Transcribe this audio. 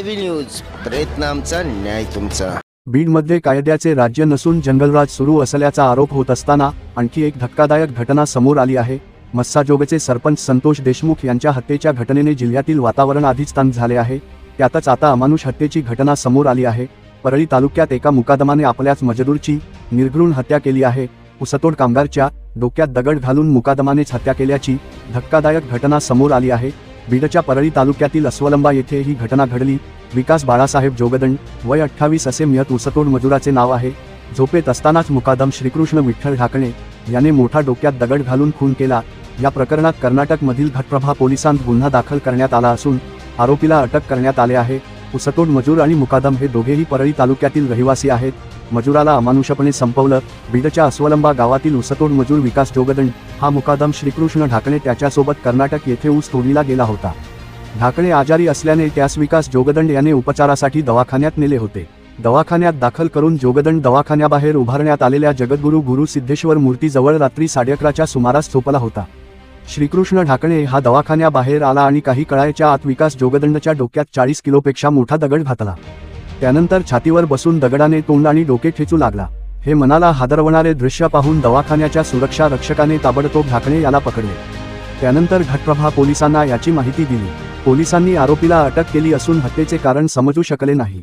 V news प्रयत्न आमचा न्याय तुमचा. बीडमध्ये कायद्याचे राज्य नसून जंगलराज सुरू असल्याचा आरोप होत असताना आणखी एक धक्कादायक घटना समोर आली आहे. मस्साजोगचे सरपंच संतोष देशमुख यांच्या हत्येच्या घटनेने जिल्ह्यातील वातावरण आधीच तंग झाले आहे. त्यातच आता अमानुष हत्येची घटना समोर आली आहे. परळी तालुक्यात एका मुकादमाने आपल्याच मजदूरची निर्घृण हत्या केली आहे. उसतोड कामगारच्या डोक्यात दगड घालून मुकादमानेच हत्या केल्याची धक्कादायक घटना समोर आली आहे. बीडच्या परळी तालुक्यातील अस्वलंबा येथे ही घटना घडली. विकास बाळासाहेब जोगदंड वय अठ्ठावीस असे मियत उसतोड मजुराचे नाव आहे. झोपेत असतानाच मुकादम श्रीकृष्ण विठ्ठल ढाकणे याने मोठा डोक्यात दगड घालून खून केला. या प्रकरणात कर्नाटकमधील घटप्रभा पोलिसांत गुन्हा दाखल करण्यात आला असून आरोपीला अटक करण्यात आले आहे. उसतोड मजूर आणि मुकादम हे दोघेही परळी तालुक्यातील रहिवासी आहेत. मजुराला अमानुषपणे संपवलं. बीडच्या अस्वलंबा गावातील उसतोड मजूर विकास जोगदंड हा मुकादम श्रीकृष्ण ढाकणे त्याच्यासोबत कर्नाटक येथे ऊस तोडीला गेला होता. ढाकणे आजारी असल्याने त्यास विकास जोगदंड याने उपचारासाठी दवाखान्यात नेले होते. दवाखान्यात दाखल करून जोगदंड दवाखान्याबाहेर उभारण्यात आलेल्या जगद्गुरू गुरु सिद्धेश्वर मूर्तीजवळ रात्री साडेअकराच्या सुमारास झोपला होता. श्रीकृष्ण ढाकणे हा दवाखान्याबाहेर आला आणि काही कळायच्या आत विकास जोगदंडच्या डोक्यात चाळीस किलोपेक्षा मोठा दगड घातला. त्यानंतर छातीवर बसून दगडाने तोंड आणि डोके ठेचू लागला. हे मनाला हादरवणारे दृश्य पाहून दवाखान्याच्या सुरक्षा रक्षकाने ताबडतोब ढाकणे याला पकडले. त्यानंतर घटप्रभा पोलिसांना याची माहिती दिली. पोलिसांनी आरोपीला अटक केली असून हत्येचे कारण समजू शकले नाही.